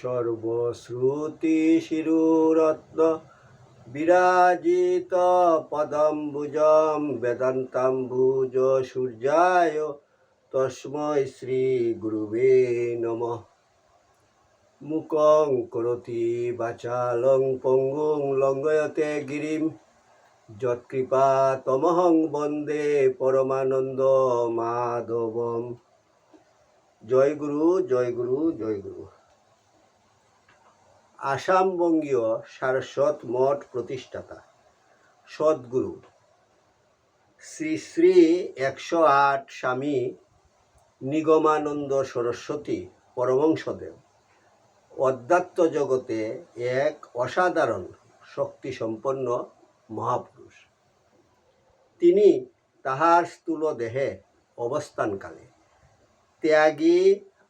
সর্বশ্রুতি শিরুরত্ন বিরাজিত পদম্বুজম বেদান্তাম্বুজ সূর্যায় তস্মৈ শ্রী গুরুবে নমঃ। মুকং করতি বাচালং পঙ্গুং লঙ্ঘয়তে গিরিম। যৎকৃপা তমহং বন্দে পরমানন্দ মাধবম। জয় গুরু জয় গুরু জয় গুরু। আসাম বঙ্গীয় সারস্বত মঠ প্রতিষ্ঠাতা। সদ্গুরু। শ্রী শ্রী একশো আট স্বামী নিগমানন্দ সরস্বতী পরমংসদেব। অধ্যাত্ম জগতে এক অসাধারণ শক্তিসম্পন্ন মহাপুরুষ। তিনি তাহার স্থূল দেহে অবস্থানকালে ত্যাগী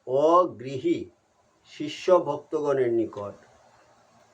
ও গৃহী শিষ্য ভক্তগণের নিকট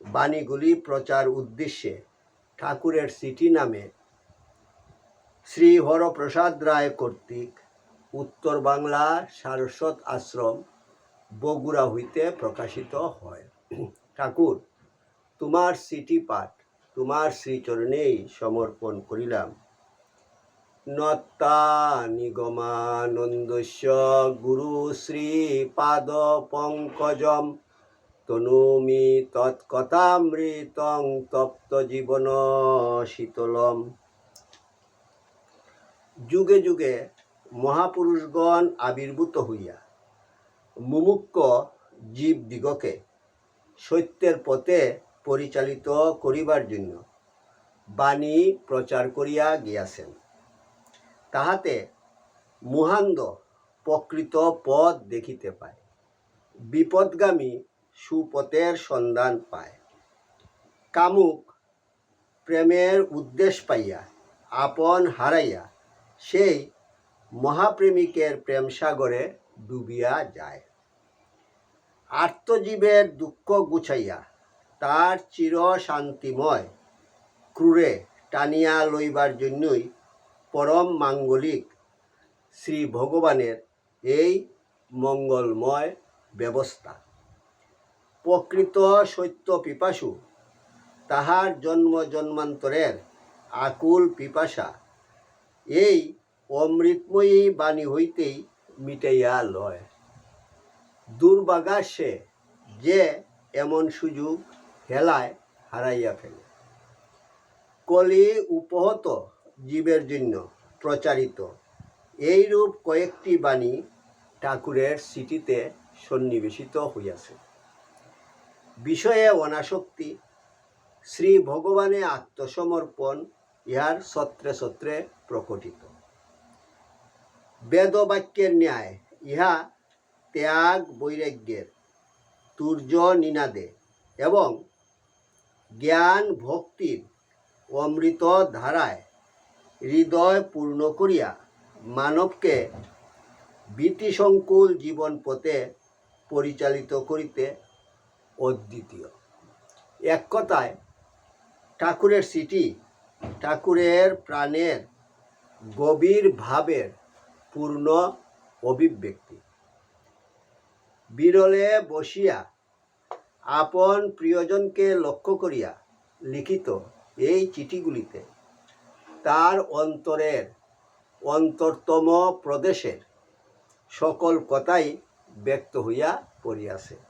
বাণীগুলি প্রচার উদ্দেশ্যে ঠাকুরের সিটি নামে শ্রী হরপ্রসাদ রায় কর্তৃক উত্তর বাংলা সারস্বত আশ্রম বগুড়া হইতে প্রকাশিত হয়। ঠাকুর, তোমার সিটি পাঠ, তোমার শ্রীচরণেই সমর্পণ করিলাম। নত্তা নিগমানন্দস্য গুরু শ্রী পাদ পঙ্কজম তনুমি তৎকথামৃতং তপ্ত জীবন শীতলম। যুগে যুগে মহাপুরুষগণ আবির্ভূত হইয়া মুমুক্ষ জীবদিগকে সত্যের পথে পরিচালিত করিবার জন্য বাণী প্রচার করিয়া গিয়াছেন। তাহাতে মুহান্দ প্রকৃত পথ দেখিতে পায়। বিপদগামী সুপথের সন্ধান পায়। কামুক প্রেমের উদ্দেশ্য পাইয়া, আপন হারাইয়া, সেই মহাপ্রেমিকের প্রেম সাগরে ডুবিয়া যায়। আত্মজীবের দুঃখ গুছাইয়া, তার চির শান্তিময় ক্রুরে টানিয়া লইবার জন্যই পরম মাঙ্গলিক শ্রী ভগবানের এই মঙ্গলময় ব্যবস্থা। প্রকৃত সত্য পিপাসু। তাহার জন্ম জন্মান্তরের আকুল পিপাসা। এই অমৃতময়ী বাণী হইতেই মিটাইয়া লয়। দুর্বাগা সে যে এমন সুযোগ হেলায় হারাইয়া ফেলে। কলি উপহত জীবের জন্য প্রচারিত। এইরূপ কয়েকটি বাণী ঠাকুরের স্মৃতিতে সন্নিবেশিত হইয়াছে। বিষয়ে অনাসক্তি। শ্রী ভগবানে আত্মসমর্পণ, ইহার সত্রে সত্রে প্রকটিত। বেদবাক্যের ন্যায়, ইহা ত্যাগ বৈরাগ্যের তুর্য নিনাদে এবং জ্ঞান ভক্তির অমৃত ধারায় হৃদয় পূর্ণ করিয়া মানবকে ভীতিসংকুল জীবন পথে পরিচালিত করিতে অদ্বিতীয়। এক কথায়, ঠাকুরের সিটি ঠাকুরের প্রাণের গভীর ভাবের পূর্ণ অভিব্যক্তি। বিরলে বসিয়া আপন প্রিয়জনকে লক্ষ্য করিয়া লিখিত এই চিঠিগুলিতে তার অন্তরের অন্তরতম প্রদেশের সকল কথাই ব্যক্ত হইয়া পড়িয়াছে।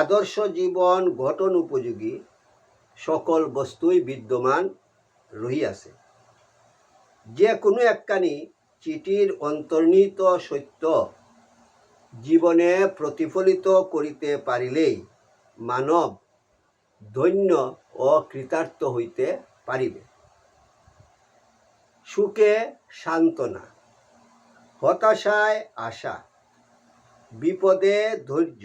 আদর্শ জীবন গঠন উপযোগী সকল বস্তুই বিদ্যমান রহিয়াছে। যে কোনো একখানি চিঠির অন্তর্নিহিত সত্য জীবনে প্রতিফলিত করিতে পারিলেই মানব ধন্য ও কৃতার্থ হইতে পারিবে। সুখে সান্ত্বনা, হতাশায় আশা, বিপদে ধৈর্য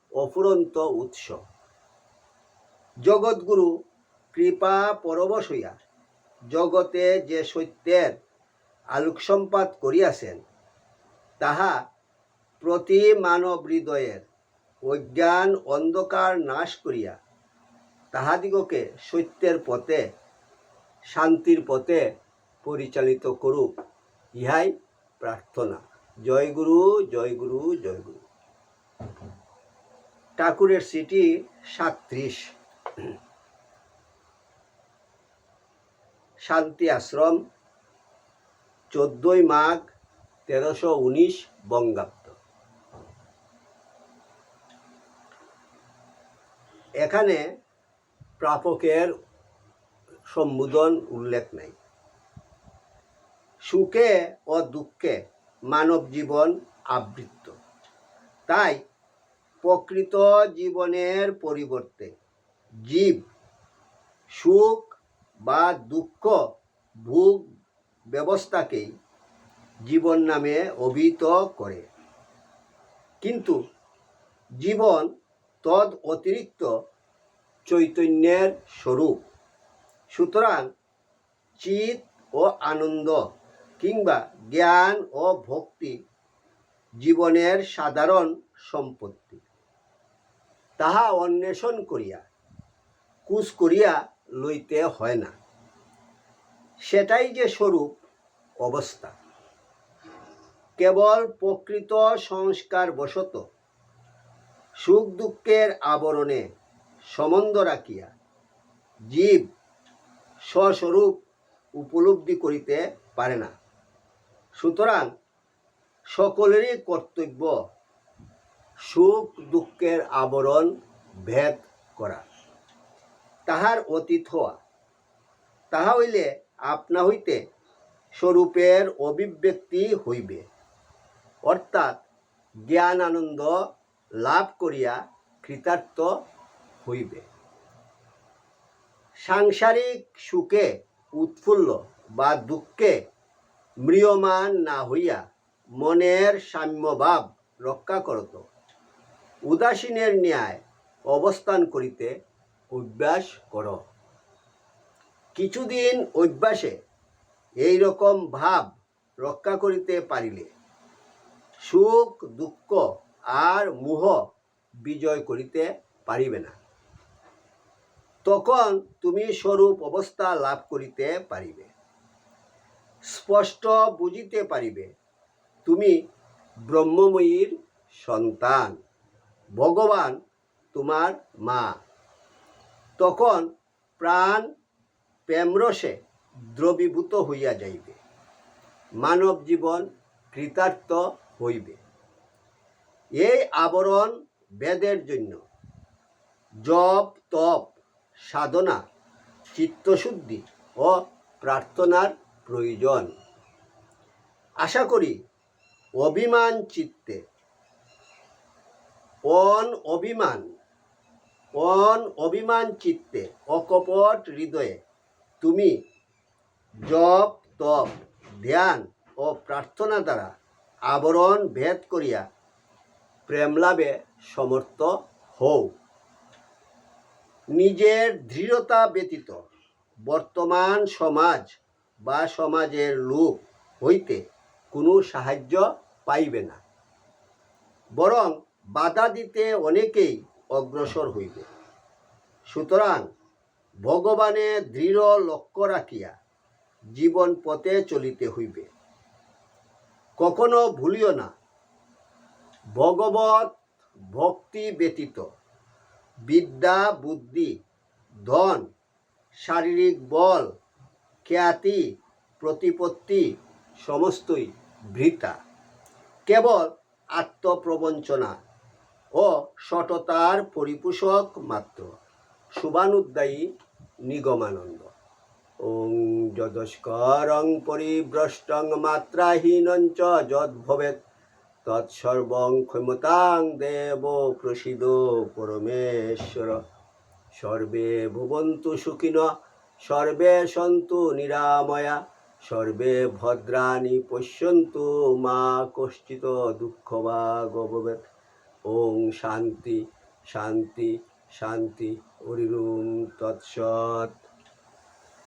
অফুরন্ত উৎস। জগৎগুরু কৃপা পরবশ হইয়া জগতে যে সত্যের আলোকসম্পাত করিয়াছেন, তাহা প্রতি মানব হৃদয়ের অজ্ঞান অন্ধকার নাশ করিয়া তাহাদিগকে সত্যের পথে, শান্তির পথে পরিচালিত করুক, ইহাই প্রার্থনা। জয় গুরু জয় গুরু জয় গুরু। ঠাকুরের সিটি সাত্রিশ শান্তি আশ্রম, চোদ্দই মাঘ তেরোশো উনিশ বঙ্গাব্দ। এখানে প্রাপকের সম্বোধন উল্লেখ নাই। সুখে ও দুঃখে মানব জীবন আবৃত্ত। তাই প্রকৃত জীবনের পরিবর্তে। জীব সুখ বা দুঃখ ভোগ ব্যবস্থাকেই জীবন নামে অভিহিত করে। কিন্তু জীবন তদ অতিরিক্ত চৈতন্যের স্বরূপ। সুতরাং চিত ও আনন্দ কিংবা জ্ঞান ও ভক্তি জীবনের সাধারণ সম্পত্তি। তাহা অন্বেষণ করিয়া কুচ করিয়া লইতে হয় না। সেটাই যে স্বরূপ অবস্থা। কেবল প্রকৃত সংস্কার বশত সুখ দুঃখের আবরণে সম্বন্ধ রাখিয়া জীব স্বস্বরূপ উপলব্ধি করিতে পারে না। সুতরাং সকলেরই কর্তব্য সুখ দুঃখের আবরণ ভেদ করা। তাহার অতীত হওয়া। তাহা হইলে আপনা হইতে স্বরূপের অভিব্যক্তি হইবে। অর্থাৎ জ্ঞান আনন্দ লাভ করিয়া কৃতার্থ হইবে। সাংসারিক সুখে উৎফুল্ল বা দুঃখে ম্রিয়মান না হইয়া মনের সাম্যভাব রক্ষা করত। উদাসীনের ন্যায় অবস্থান করিতে অভ্যাস কর। কিছুদিন অভ্যাসে এই রকম ভাব রক্ষা করিতে পারিলে সুখ, দুঃখ আর মোহ বিজয় করিতে পারিবে না। তখন তুমি স্বরূপ অবস্থা লাভ করিতে পারিবে। স্পষ্ট বুঝিতে পারিবে, তুমি ব্রহ্মময়ীর সন্তান। ভগবান তোমার মা। তখন প্রাণ প্রেমরসে দ্রবীভূত হইয়া যাইবে। মানব জীবন কৃতার্থ হইবে। এই আবরণ বেদের জন্য। জপ, তপ, সাধনা, চিত্তশুদ্ধি ও প্রার্থনার প্রয়োজন। আশা করি অভিমান চিত্তে অন অভিমান অন অভিমান চিত্তে, অকপট হৃদয়ে। তুমি জপ, তপ, ধ্যান ও প্রার্থনা দ্বারা আবরণ ভেদ করিয়া প্রেম লাভে সমর্থ হও। নিজের দৃঢ়তা ব্যতীত বর্তমান সমাজ বা সমাজের লোক হইতে কোনো সাহায্য পাইবে না। বরং বাধা দিতে অনেকেই অগ্রসর হইবে। সুতরাং ভগবানের দৃঢ় লক্ষ্য রাখিয়া জীবন পথে চলিতে হইবে। কখনো ভুলিও না ভগবত ভক্তি ব্যতীত বিদ্যা, বুদ্ধি, ধন, শারীরিক বল, খ্যাতি, প্রতিপত্তি সমস্তই বৃথা কেবল আত্মপ্রবঞ্চনা ও সততার পরিপোষক মাত্র। শুভানুদ্দায়ী নিগমানন্দ। ওং যদস্করং পরিভ্রষ্টং মাত্রাহীনং চ যদ ভবেৎ তৎসর্বং ক্ষমতাং দেব প্রসিদ পরমেশ্বর। সর্বে ভবন্তু সুখিন, সর্বে সন্তু নিরাময়া, সর্বে ভদ্রাণি পশ্যন্তু মা কশ্চিত দুঃখ বা গভবেৎ ওং শান্তি শান্তি শান্তি হরিম তৎসৎ।